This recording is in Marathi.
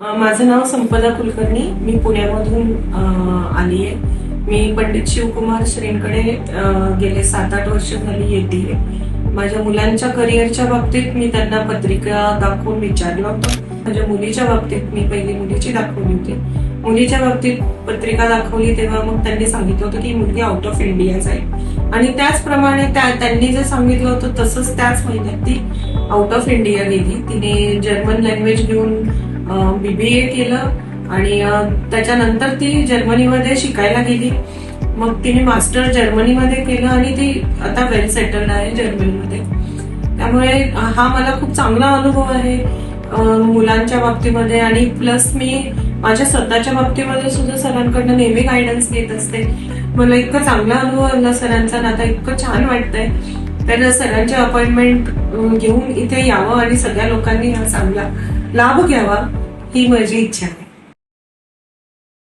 माझं नाव संपदा कुलकर्णी. मी पुण्यामधून आली आहे मी पंडित शिवकुमार श्रींकडे गेले सात आठ वर्ष झाली येते माझ्या मुलांच्या करिअरच्या बाबतीत मी त्यांना पत्रिका दाखवून विचारलं होतं. माझ्या मुलीच्या बाबतीत मी पहिली मुलीची दाखवली होती. मुलीच्या बाबतीत पत्रिका दाखवली तेव्हा मग त्यांनी सांगितलं होतं की मुलगी आउट ऑफ इंडियाच आहे. आणि त्याचप्रमाणे त्यांनी जे सांगितलं होतं तसंच त्याच महिन्यात ती आउट ऑफ इंडिया गेली. तिने जर्मन लँग्वेज घेऊन बीबीए केलं आणि त्याच्यानंतर ती जर्मनीमध्ये शिकायला गेली. मग तिने मास्टर जर्मनीमध्ये केलं आणि ती आता वेल सेटल्ड आहे जर्मनीमध्ये. त्यामुळे हा मला खूप चांगला अनुभव आहे मुलांच्या बाबतीमध्ये आणि प्लस मी माझ्या स्वतःच्या बाबतीमध्ये सुद्धा सरांकडनं नेहमी गायडन्स घेत असते. मला इतकं चांगला अनुभव आला सरांचा नाता आता इतकं छान वाटतंय. तर सरांची अपॉइंटमेंट घेऊन इथे यावं आणि सगळ्या लोकांनी हा चांगला लाभ घ्यावा. ही माझी इच्छा आहे.